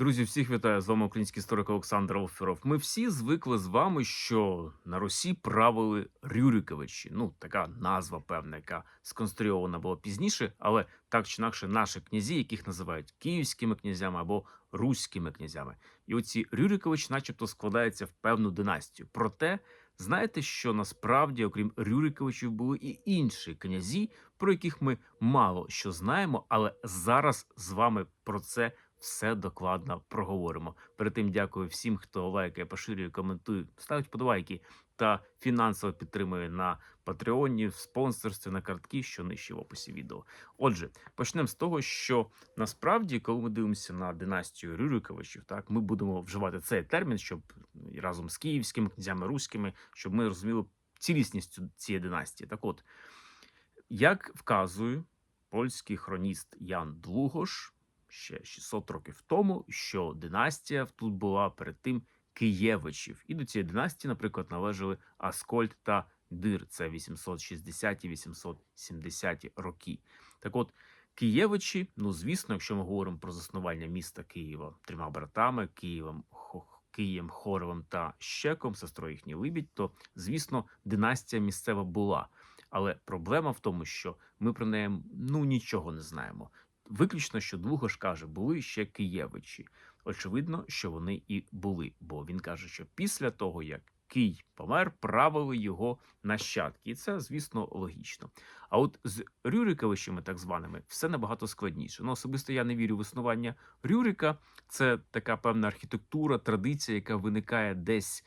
Друзі, всіх вітаю з вами український історик Олександр Олферов. Ми всі звикли з вами, що на Русі правили Рюриковичі. Ну, така назва певна, яка сконструйована була пізніше, але так чи інакше наші князі, яких називають київськими князями або руськими князями. І оці Рюриковичі, начебто, складаються в певну династію. Проте знаєте, що насправді, окрім Рюриковичів, були і інші князі, про яких ми мало що знаємо, але зараз з вами про це все докладно проговоримо. Перед тим дякую всім, хто лайкає, поширює, коментує, ставить подобайки та фінансово підтримує на Патреоні, в спонсорстві на картки, що нижче в описі відео. Отже, почнемо з того, що насправді, коли ми дивимося на династію Рюриковичів, так ми будемо вживати цей термін, щоб разом з київськими князями руськими, щоб ми розуміли цілісність цієї династії. Так от, як вказує польський хроніст Ян Длугош ще 600 років тому, що династія тут була перед тим Києвичів. І до цієї династії, наприклад, належали Аскольд та Дир. Це 860 870 роки. Так от, Києвичі, ну звісно, якщо ми говоримо про заснування міста Києва трьома братами Києвом, Хо- Києм, Хоровим та Щеком, сестрою їхній Либідь, то звісно, династія місцева була. Але проблема в тому, що ми про неї ну нічого не знаємо. Виключно, що Длугош каже, були ще Києвичі. Очевидно, що вони і були, бо він каже, що після того, як Кий помер, правили його нащадки, і це, звісно, логічно. А от з Рюриковичами, так званими, все набагато складніше. Ну, особисто я не вірю в існування Рюрика. Це така певна архітектура, традиція, яка виникає десь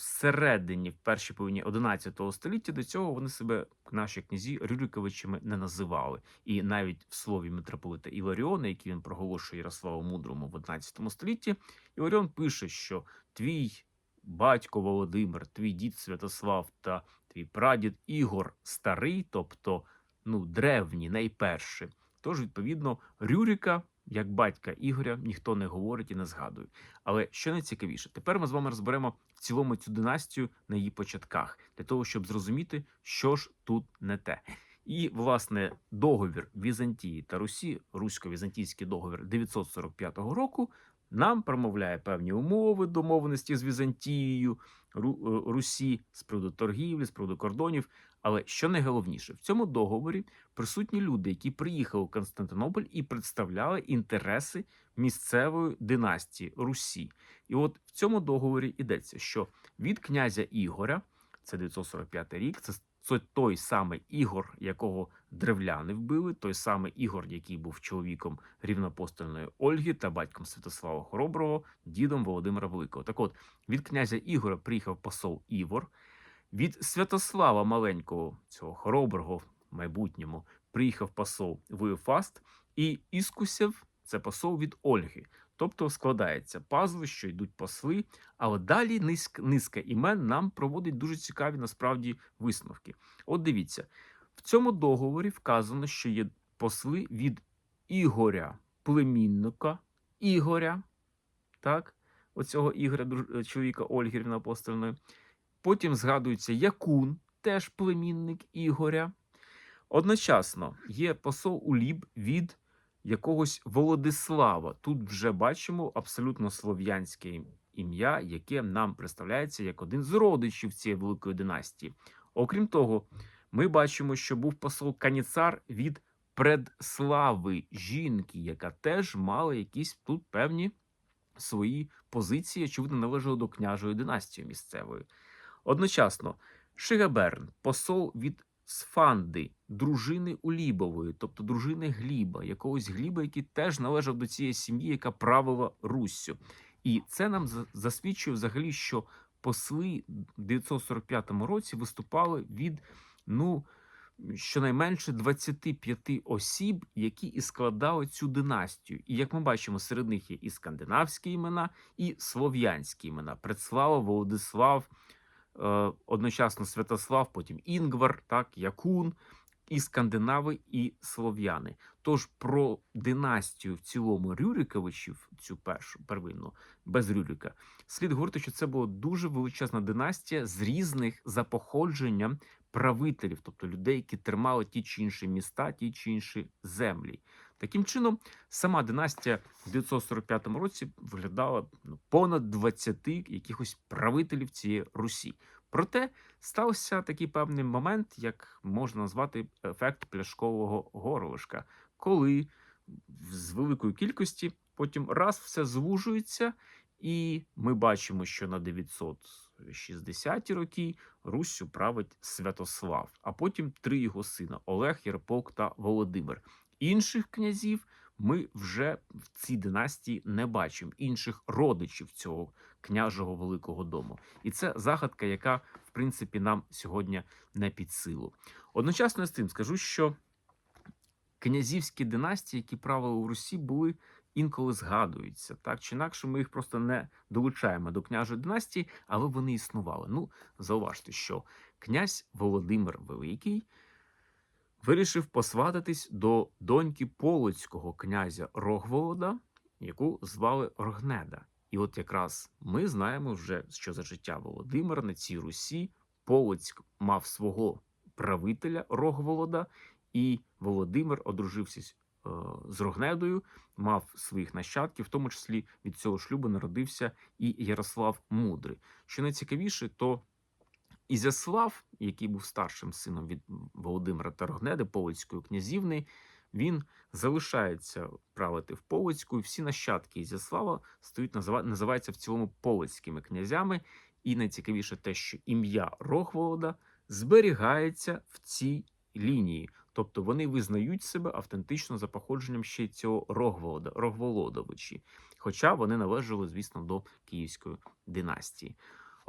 всередині, в першій половині 11 століття. До цього вони себе, наші князі, Рюриковичами не називали. І навіть в слові митрополита Іларіона, який він проголошує Ярославу Мудрому в 11 столітті, Іларіон пише, що твій батько Володимир, твій дід Святослав та твій прадід Ігор старий, тобто ну, древні, найперші. Тож, відповідно, Рюрика, як батька Ігоря, ніхто не говорить і не згадує. Але що найцікавіше, тепер ми з вами розберемо в цілому цю династію на її початках, для того, щоб зрозуміти, що ж тут не те. І, власне, договір Візантії та Русі, русько-візантійський договір 945 року, нам промовляє певні умови домовленості з Візантією, е, Русі з приводу торгівлі, з приводу кордонів. Але що найголовніше, в цьому договорі присутні люди, які приїхали в Константинополь і представляли інтереси місцевої династії Русі. І от в цьому договорі йдеться, що від князя Ігоря, це 945 рік, це це той самий Ігор, якого древляни вбили, той самий Ігор, який був чоловіком рівнопостольної Ольги та батьком Святослава Хороброго, дідом Володимира Великого. Так от від князя Ігоря приїхав посол Івор. Від Святослава маленького, цього хороброго в майбутньому, приїхав посол Виофаст, і Іскусів це посол від Ольги. Тобто складається пазли, що йдуть посли, але далі низка, низка імен нам проводить дуже цікаві насправді висновки. От дивіться, в цьому договорі вказано, що є посли від Ігоря, племінника Ігоря, так, оцього Ігоря, чоловіка Ольги Рівноапостольної. Потім згадується Якун, теж племінник Ігоря. Одночасно є посол Уліб від якогось Володислава. Тут вже бачимо абсолютно слов'янське ім'я, яке нам представляється як один з родичів цієї великої династії. Окрім того, ми бачимо, що був посол Каніцар від Предслави жінки, яка теж мала якісь тут певні свої позиції, очевидно, належали до княжої династії місцевої. Одночасно, Шигаберн, посол від Сфанди, дружини Улібової, тобто дружини Гліба, якогось Гліба, який теж належав до цієї сім'ї, яка правила Руссю. І це нам засвідчує взагалі, що посли в 945 році виступали від ну щонайменше 25 осіб, які і складали цю династію. І як ми бачимо, серед них є і скандинавські імена, і слов'янські імена: Предслава, Володислав, одночасно Святослав, потім Інгвар, так, Якун, і скандинави, і слов'яни. Тож про династію в цілому Рюриковичів, цю першу первинну, без Рюрика, слід говорити, що це була дуже величезна династія з різних за походженням правителів, тобто людей, які тримали ті чи інші міста, ті чи інші землі. Таким чином, сама династія в 945 році виглядала ну, понад 20 якихось правителів цієї Русі. Проте стався такий певний момент, як можна назвати ефект пляшкового горлишка, коли з великої кількості потім раз все звужується, і ми бачимо, що на 960 роки Руссю править Святослав, а потім три його сина Олег, Єрполк та Володимир. Інших князів ми вже в цій династії не бачимо, інших родичів цього княжого великого дому. І це загадка, яка в принципі нам сьогодні не під силу. Одночасно з тим скажу, що князівські династії, які правили у Русі, були інколи згадуються. Так чи інакше, ми їх просто не долучаємо до княжої династії, але вони існували. Ну, зауважте, що князь Володимир Великий вирішив посвататись до доньки полоцького князя Рогволода, яку звали Рогнеда. І от якраз ми знаємо вже, що за життя Володимира на цій Русі Полоцьк мав свого правителя Рогволода, і Володимир одружився е, з Рогнедою, мав своїх нащадків, в тому числі від цього шлюбу народився і Ярослав Мудрий. Що найцікавіше, то Ізяслав, який був старшим сином від Володимира та Рогнеди, Полоцької князівни, він залишається правити в Полоцьку, і всі нащадки Ізяслава стають назива- називаються в цілому полоцькими князями. І найцікавіше те, що ім'я Рогволода зберігається в цій лінії. Тобто вони визнають себе автентично за походженням ще цього Рогволода, Рогволодовичі. Хоча вони належали, звісно, до Київської династії.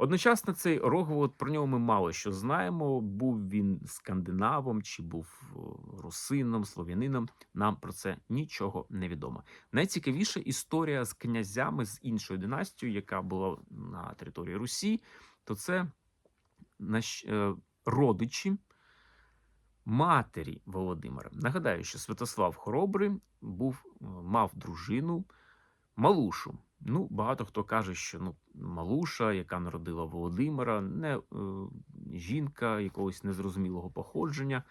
Одночасно цей Рогволод, про нього ми мало що знаємо. Був він скандинавом чи був русином, слов'янином. Нам про це нічого не відомо. Найцікавіша історія з князями з іншою династією, яка була на території Русі, то це е, родичі матері Володимира. Нагадаю, що Святослав Хоробрий був, мав дружину Малушу. Ну, багато хто каже, що ну, Малуша, яка народила Володимира, не е, жінка якогось незрозумілого походження,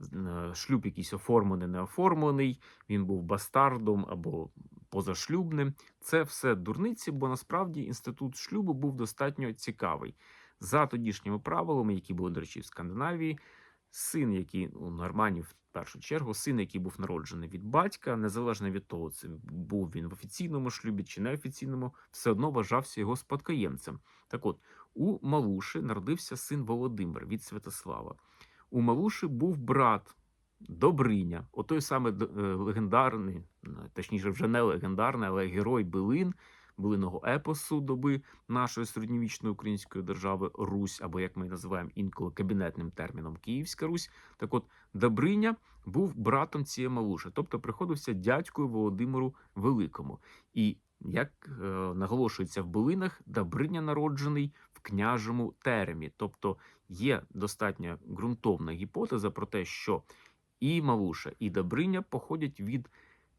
е, шлюб якийсь оформлений, не оформлений, він був бастардом або позашлюбним. Це все дурниці, бо насправді інститут шлюбу був достатньо цікавий. За тодішніми правилами, які були, до речі, в Скандинавії, син, який у норманів першу чергу, син, який був народжений від батька, незалежно від того, це був він в офіційному шлюбі чи неофіційному, все одно вважався його спадкоємцем. Так от, у Малуші народився син Володимир від Святослава. У Малуші був брат Добриня, отой саме легендарний, точніше, вже не легендарний, але герой Билин, билиного епосу доби нашої середньовічної української держави Русь, або як ми називаємо інколи кабінетним терміном Київська Русь. Так от Добриня був братом цієї Малуші, тобто приходився дядькою Володимиру Великому. І як е, наголошується в билинах, Добриня народжений в княжому теремі, тобто є достатньо ґрунтовна гіпотеза про те, що і Малуша, і Добриня походять від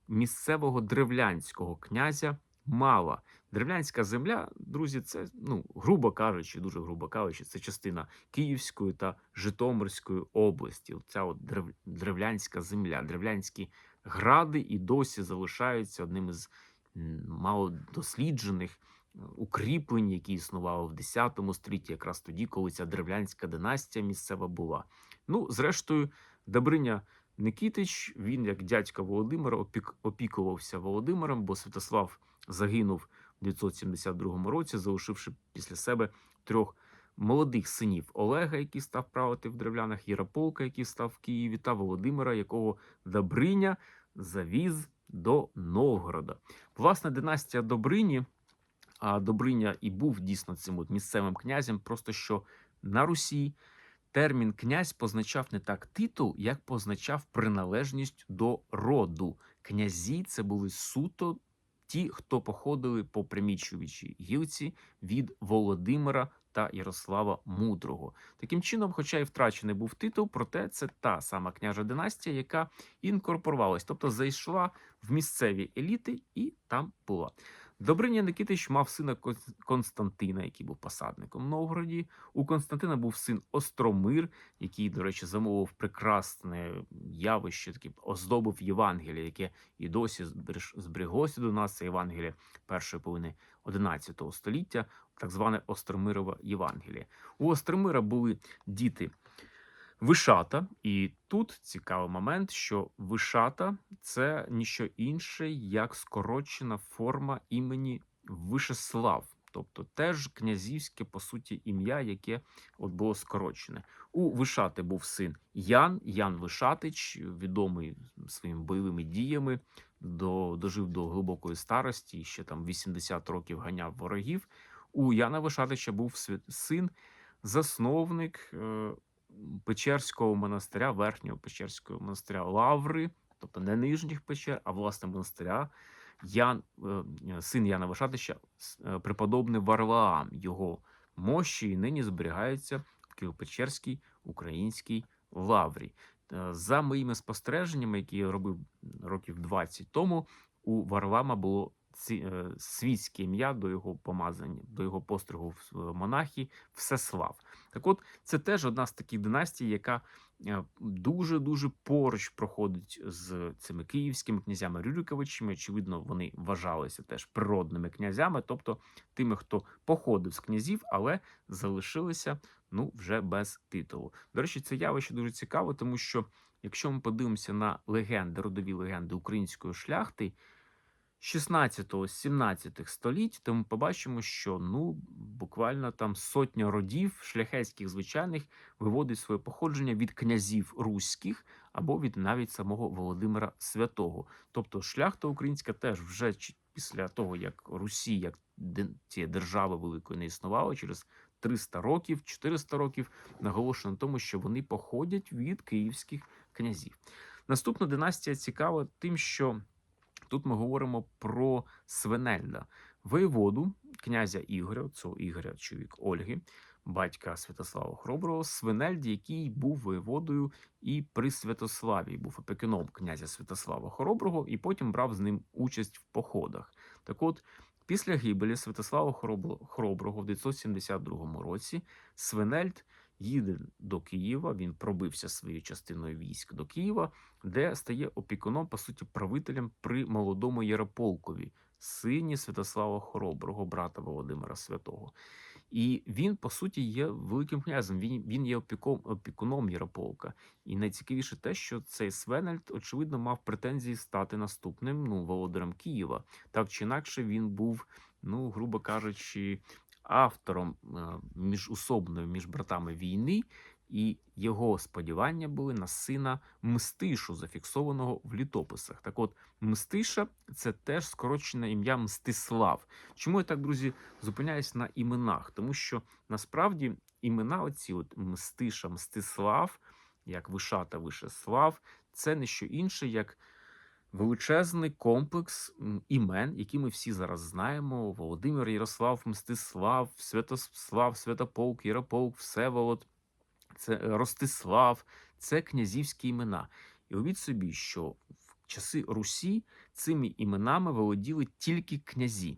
місцевого древлянського князя Мала. Древлянська земля, друзі, це ну грубо кажучи, дуже грубо кажучи, це частина Київської та Житомирської області. Ця от древ, древлянська земля, древлянські гради і досі залишаються одним із малодосліджених е, укріплень, які існували в X столітті, якраз тоді, коли ця древлянська династія місцева була. Ну, зрештою, Добриня Никітич, він, як дядька Володимира, опік, опікувався Володимиром, бо Святослав загинув у 972 році, залишивши після себе трьох молодих синів Олега, який став правити в древлянах, Ярополка, який став в Києві, та Володимира, якого Добриня завіз до Новгорода. Власне, династія Добрині, а Добриня і був дійсно цим от місцевим князем, просто що на Русі термін князь позначав не так титул, як позначав приналежність до роду. Князі це були суто ті, хто походили по примічуючій гілці від Володимира та Ярослава Мудрого. Таким чином, хоча й втрачений був титул, проте це та сама княжа династія, яка інкорпорувалась, тобто зайшла в місцеві еліти і там була. Добриня Никитич мав сина Константина, який був посадником в Новгороді. У Константина був син Остромир, який, до речі, замовив прекрасне явище, таке оздобив Євангеліє, яке і досі збереглося до нас. Це Євангеліє першої половини XI століття, так зване Остромирове Євангеліє. У Остромира були діти Вишата, і тут цікавий момент, що Вишата це ніщо інше, як скорочена форма імені Вишеслав, тобто теж князівське, по суті, ім'я, яке от було скорочене. У Вишати був син Ян, Ян Вишатич, відомий своїми бойовими діями, до, дожив до глибокої старості, ще там 80 років ганяв ворогів. У Яна Вишатича був син, засновник е, Печерського монастиря, верхнього Печерського монастиря Лаври, тобто не нижніх печер, а власне монастиря. Ян, е, син Яна Вишатича, с- е, преподобний Варлаам. Його мощі і нині зберігаються в Києво-Печерській українській лаврі. Е, За моїми спостереженнями, які я робив років 20 тому, у Варлама було е, світське ім'я до його помазання, до його постригу в е, монахі Всеслав. Так от, це теж одна з таких династій, яка дуже дуже поруч проходить з цими київськими князями Рюриковичами. Очевидно, вони вважалися теж природними князями, тобто тими, хто походив з князів, але залишилися ну вже без титулу. До речі, це явище дуже цікаво, тому що якщо ми подивимося на легенди, родові легенди української шляхти. 16-17 століть, то ми побачимо, що ну буквально там сотня родів шляхетських звичайних виводить своє походження від князів руських або від навіть самого Володимира Святого. Тобто шляхта українська теж вже після того, як Русі, як цієї держави великої не існувало, через 300 років, 400 років, наголошено на тому, що вони походять від київських князів. Наступна династія цікава тим, що Тут ми говоримо про Свенельда, воєводу князя Ігоря, цього Ігоря, чоловік Ольги, батька Святослава Хороброго, Свенельд, який був воєводою і при Святославі, був опікуном князя Святослава Хороброго, і потім брав з ним участь в походах. Так от, після гибелі Святослава Хоробро- Хороброго в 972 році Свенельд їде до Києва. Він пробився своєю частиною військ до Києва, де стає опікуном, по суті, правителем при молодому Ярополкові, сині Святослава Хороброго, брата Володимира Святого. І він, по суті, є великим князем. Він, він є опіком, опікуном Ярополка. І найцікавіше те, що цей Свенельд, очевидно, мав претензії стати наступним ну, володарем Києва. Так чи інакше, він був, ну, грубо кажучи, автором міжусобної між братами війни, і його сподівання були на сина Мстишу, зафіксованого в літописах. Так от, Мстиша це теж скорочене ім'я Мстислав. Чому я так, друзі, зупиняюсь на іменах? Тому що насправді імена оці, от Мстиша, Мстислав, як Вишата, Вишеслав, це не що інше, як величезний комплекс імен, які ми всі зараз знаємо: Володимир, Ярослав, Мстислав, Святослав, Святополк, Ярополк, Всеволод, це е, Ростислав, це князівські імена. І уявіть собі, що в часи Русі цими іменами володіли тільки князі.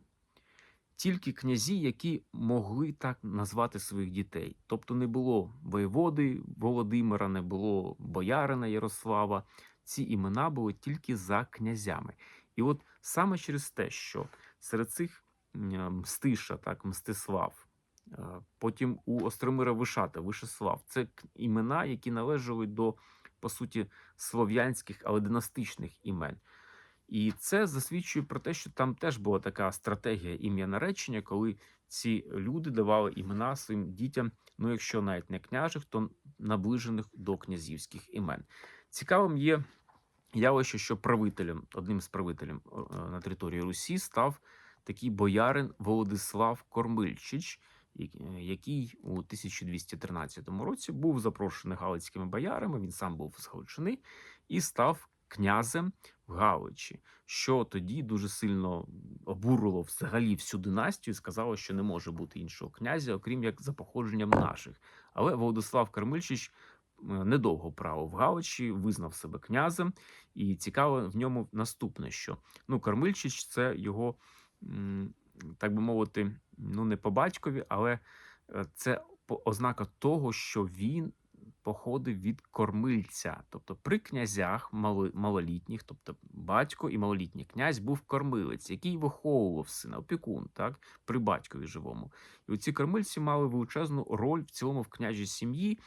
Тільки князі, які могли так назвати своїх дітей. Тобто не було воєводи Володимира, не було боярина Ярослава. Ці імена були тільки за князями. І от саме через те, що серед цих Мстиша, так, Мстислав, е, потім у Остромира Вишата, Вишеслав, це імена, які належали до, по суті, слов'янських, але династичних імен. І це засвідчує про те, що там теж була така стратегія ім'я наречення, коли ці люди давали імена своїм дітям, ну якщо навіть не княжих, то наближених до князівських імен. Цікавим є явище, що правителем, одним з правителів на території Русі став такий боярин Володислав Кормильчич, е, який у 1213 році був запрошений галицькими боярами. Він сам був з Галичини і став князем в Галичі, що тоді дуже сильно обурило взагалі всю династію. і Сказало, що не може бути іншого князя, окрім як за походженням наших. Але Володислав Кармильчич е, недовго правив Галичі, визнав себе князем, і цікаво в ньому наступне, що ну Кармильчич це його так би мовити, ну не по батькові, але е, це ознака того, що він походив від кормильця. Тобто при князях малолітніх, тобто батько і малолітній князь був кормилець, який виховував сина, опікун, так, при батькові живому. І оці кормильці мали величезну роль в цілому в княжій сім'ї,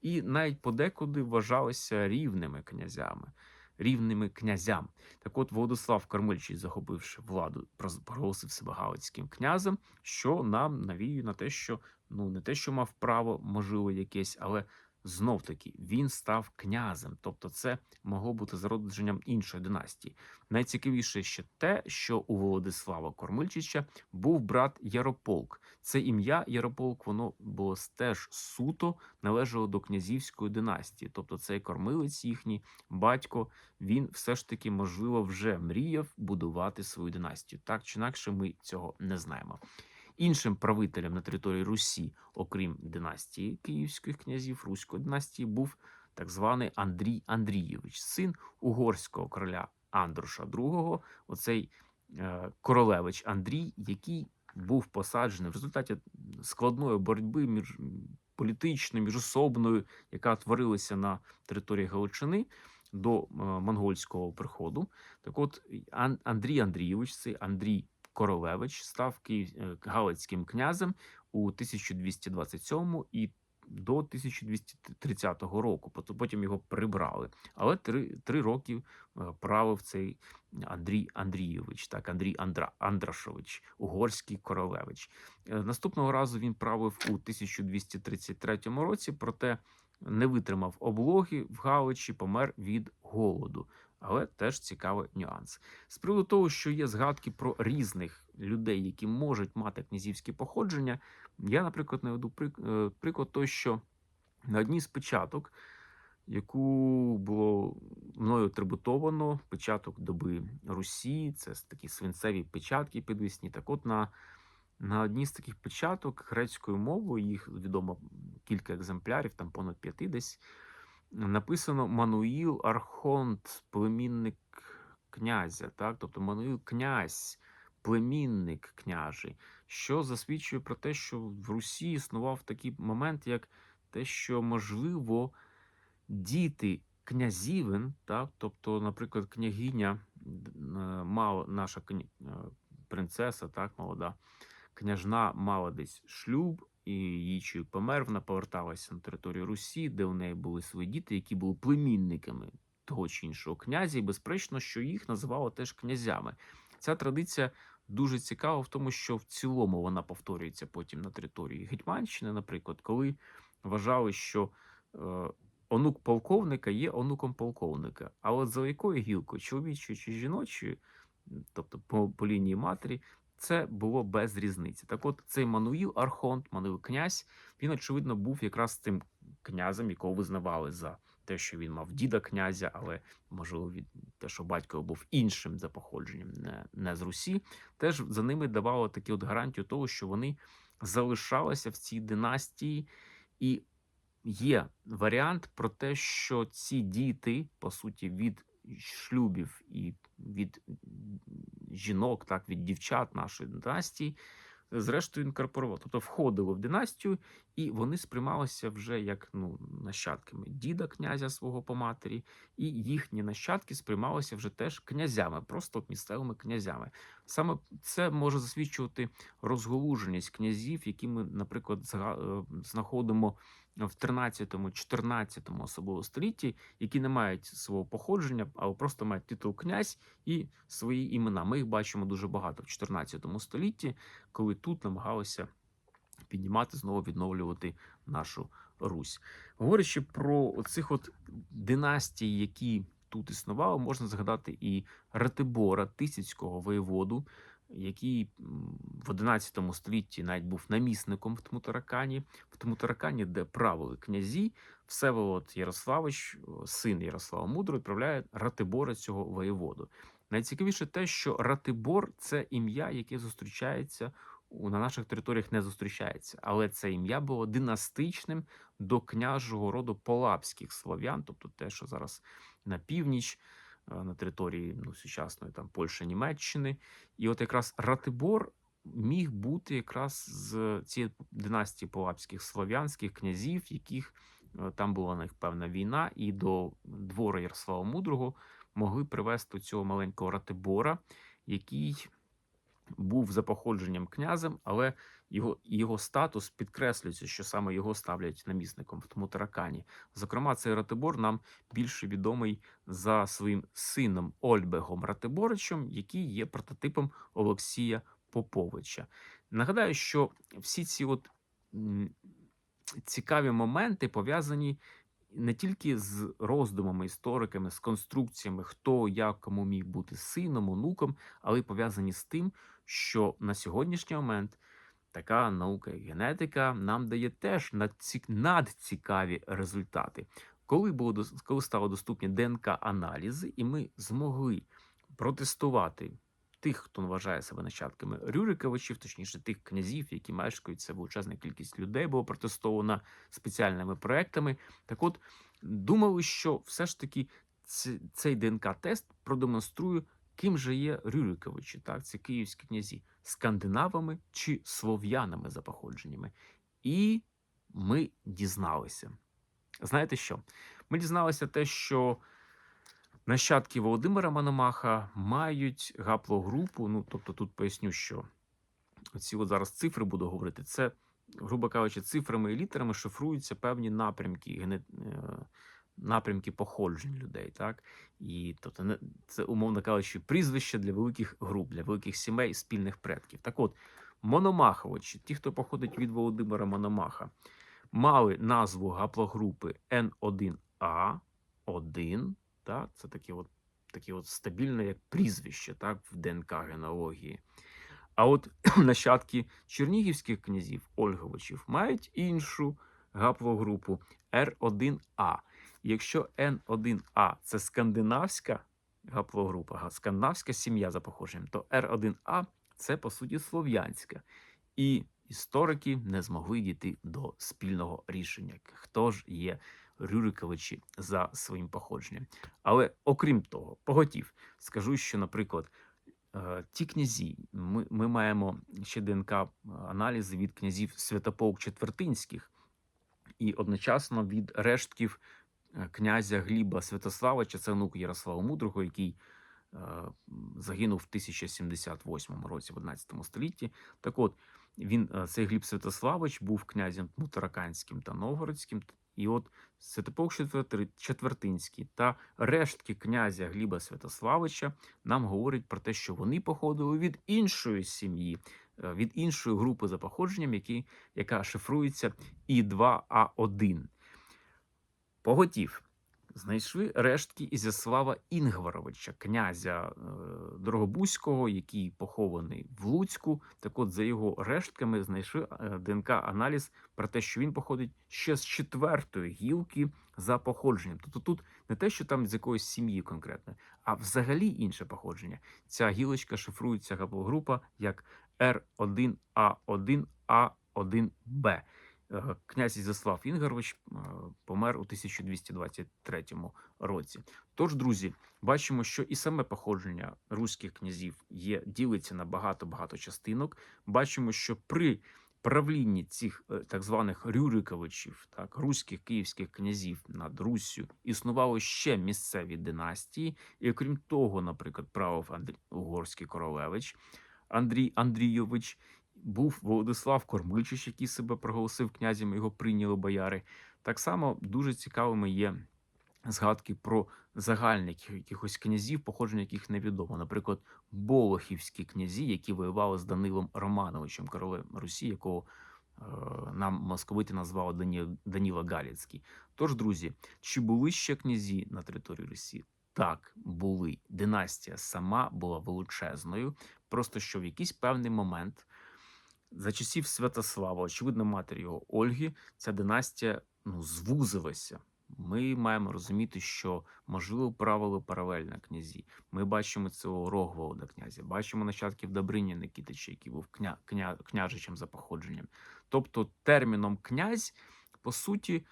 і навіть подекуди вважалися рівними князями, рівними князям. Так от Володислав Кармельчий, захопивши владу, проголосив себе галицьким князем, що нам навіює на те, що ну не те, що мав право, можливо, якесь, але знов таки він став князем. Тобто, це могло бути зародженням іншої династії. Найцікавіше ще те, що у Володислава Кормильчича був брат Ярополк. Це ім'я Ярополк, воно було теж суто належало до князівської династії. Тобто, цей кормилець їхній батько, він все ж таки, можливо, вже мріяв будувати свою династію. Так чи інакше, ми цього не знаємо. Іншим правителем на території Русі, окрім династії київських князів, руської династії, був так званий Андрій Андрійович, син угорського короля Андроша II, оцей е, королевич Андрій, який був посаджений в результаті складної боротьби між політичною, міжособною, яка творилася на території Галичини до е, монгольського приходу. Так от Ан- Андрій Андрійович, цей Андрій Королевич, став е, галицьким князем у 1227 і до 1230 року. Потім його прибрали. Але три, три роки е, правив цей Андрій Андрійович, так, Андрій Андра, Андрашович, угорський королевич. Е, Наступного разу він правив у 1233 році, проте не витримав облоги в Галичі, помер від голоду. Але теж цікавий нюанс. З приводу того, що є згадки про різних людей, які можуть мати князівське походження, я, наприклад, наведу е, приклад той, що на одній з печаток, яку було мною атрибутовано, початок доби Русі, це такі свинцеві печатки підвісні. Так от на, на одній з таких печаток грецькою мовою, їх відомо кілька екземплярів, там понад п'яти десь, написано Мануїл Архонт, племінник князя. Так? Тобто Мануїл князь, племінник княжий, що засвідчує про те, що в Русі існував такий момент, як те, що можливо діти князівин, так? тобто, наприклад, княгиня е, мала наша е, принцеса, так, молода, княжна мала десь шлюб, і її чоловік помер, вона поверталася на територію Русі, де у неї були свої діти, які були племінниками того чи іншого князя, і безперечно, що їх називали теж князями. Ця традиція дуже цікава в тому, що в цілому вона повторюється потім на території Гетьманщини, наприклад, коли вважали, що е, онук полковника є онуком полковника. А от за якою гілкою, чоловічою чи жіночою, тобто по, по лінії матері, це було без різниці. Так от цей Мануїл Архонт, Мануїл князь, він, очевидно, був якраз тим князем, якого визнавали за те, що він мав діда князя, але можливо від те, що батько був іншим за походженням, не, не з Русі, теж за ними давало такі от гарантію того, що вони залишалися в цій династії, і є варіант про те, що ці діти, по суті, від шлюбів і від жінок, так, від дівчат нашої династії, зрештою інкорпорували, тобто входили в династію, і вони сприймалися вже як ну, нащадками діда князя свого по матері, і їхні нащадки сприймалися вже теж князями, просто місцевими князями. Саме це може засвідчувати розголуженість князів, які ми, наприклад, е, знаходимо в 13-14 особливо столітті, які не мають свого походження, а просто мають титул князь і свої імена. Ми їх бачимо дуже багато в 14 столітті, коли тут намагалися піднімати знову відновлювати нашу Русь. Говорячи про цих от династій, які тут існували, можна згадати і Ратибора, Тисяцького воєводу, який в 11 столітті навіть був намісником в Тмутаракані. В Тмутаракані, де правили князі, Всеволод Ярославич, син Ярослава Мудрого, відправляє Ратибора цього воєводу. Найцікавіше те, що Ратибор це ім'я, яке зустрічається на наших територіях не зустрічається, але це ім'я було династичним до княжого роду полапських слов'ян, тобто те, що зараз на північ е, на території ну, сучасної там Польщі, Німеччини. І от якраз Ратибор міг бути якраз з цієї династії полапських слов'янських князів, яких е, там була на них певна війна, і до двора Ярослава Мудрого могли привести цього маленького Ратибора, який був за походженням князем, але його, його статус підкреслюється, що саме його ставлять намісником в тому таракані. Зокрема, цей Ратибор нам більше відомий за своїм сином Ольбегом Ратиборичем, який є прототипом Олексія Поповича. Нагадаю, що всі ці от цікаві моменти пов'язані не тільки з роздумами істориками, з конструкціями, хто як кому міг бути сином, онуком, але й пов'язані з тим, що на сьогоднішній момент така наука, як генетика, нам дає теж надцікаві результати. Коли було коли стало доступні ДНК-аналізи, і ми змогли протестувати тих, хто вважає себе нащадками Рюриковичів, точніше тих князів, які мешкають, це величезна кількість людей було протестовано спеціальними проектами. Так от думали, що все ж таки цей ДНК-тест продемонструє, ким же є Рюриковичі, так, це київські князі, скандинавами чи слов'янами за походженнями. І ми дізналися. Знаєте що? Ми дізналися те, що нащадки Володимира Мономаха мають гаплогрупу. Ну, тобто, тут поясню, що ці от зараз цифри буду говорити. Це, грубо кажучи, цифрами і літерами шифруються певні напрямки, е, напрямки походжень людей. Так? І тобто, це, умовно кажучи, прізвище для великих груп, для великих сімей, спільних предків. Так от, Мономаховичі, ті, хто походить від Володимира Мономаха, мали назву гаплогрупи N1A1, так, це таке от, таке от стабільне як прізвище так, в ДНК генеалогії. А от нащадки чернігівських князів Ольговичів мають іншу гаплогрупу R1A. Якщо N1A це скандинавська гаплогрупа, скандинавська сім'я за походженням, то R1A це по суті слов'янська. І історики не змогли дійти до спільного рішення, хто ж є Рюриковичі за своїм походженням. Але окрім того, поготів, скажу, що, наприклад, е, ті князі, ми, ми маємо ще ДНК-аналізи від князів Святополк Четвертинських і одночасно від рештків князя Гліба Святославича, це онук Ярослава Мудрого, який е, загинув в 1078 році, в 11 столітті. Так от, він, е, цей Гліб Святославич був князем ну, та Новгородським. І от Четвертри- Четвертинський та рештки князя Гліба Святославича нам говорять про те, що вони походили від іншої сім'ї, е, від іншої групи за походженням, які, яка шифрується І2А1. Поготів. Знайшли рештки Ізяслава Інгваровича, князя е, Дорогобузького, який похований в Луцьку. Так от, за його рештками знайшли е, ДНК-аналіз про те, що він походить ще з четвертої гілки за походженням. Тобто тут не те, що там з якоїсь сім'ї конкретно, а взагалі інше походження. Ця гілочка шифрується гаплогрупа як R1A1A1B. Е, Князь Ізяслав Інгорович е, помер у 1223 році. Тож, друзі, бачимо, що і саме походження руських князів є ділиться на багато багато частинок. Бачимо, що при правлінні цих е, так званих Рюриковичів, так руських київських князів над Руссю існували ще місцеві династії, і окрім того, наприклад, правив Андрій Угорський королевич Андрій Андрійович. Був Володислав Кормильчич, який себе проголосив князем, його прийняли бояри. Так само дуже цікавими є згадки про загальних якихось князів, походження яких невідомо. Наприклад, Болохівські князі, які воювали з Данилом Романовичем, королем Русі, якого е, нам московити назвали Дані... Даніла Галіцький. Тож, друзі, чи були ще князі на території Русі? Так, були. Династія сама була величезною. Просто що в якийсь певний момент за часів Святослава, очевидно, матері його Ольги, ця династія ну, звузилася. Ми маємо розуміти, що можливо правили паралельно князі. Ми бачимо цього Рогволода князя, бачимо нащадків Добрині Никитича, який був кня, кня, княжичем за походженням. Тобто терміном князь, по суті,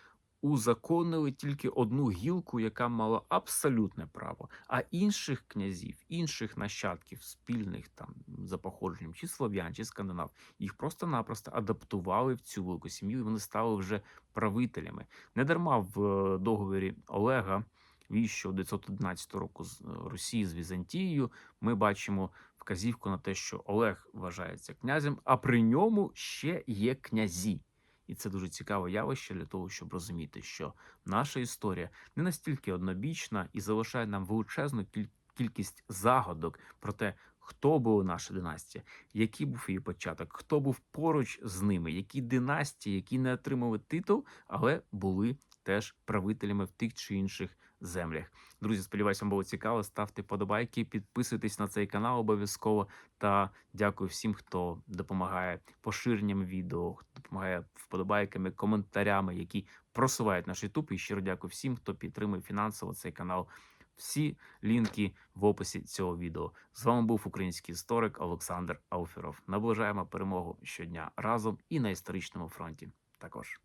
узаконили тільки одну гілку, яка мала абсолютне право, а інших князів, інших нащадків, спільних там за походженням, чи слов'ян, чи скандинав, їх просто-напросто адаптували в цю велику сім'ю, і вони стали вже правителями. Недарма в е, договорі Олега віщо 911 року з е, Росії з Візантією ми бачимо вказівку на те, що Олег вважається князем, а при ньому ще є князі. І це дуже цікаве явище для того, щоб розуміти, що наша історія не настільки однобічна і залишає нам величезну кількість загадок про те, хто була наша династія, який був її початок, хто був поруч з ними, які династії, які не отримали титул, але були теж правителями в тих чи інших землях. Друзі, сподіваюся, вам було цікаво. Ставте подобайки, підписуйтесь на цей канал обов'язково. Та дякую всім, хто допомагає поширенням відео, хто допомагає вподобайками, коментарями, які просувають наш YouTube. І щиро дякую всім, хто підтримує фінансово цей канал. Всі лінки в описі цього відео. З вами був український історик Олександр Ауферов. Наближаємо перемогу щодня разом і на історичному фронті також.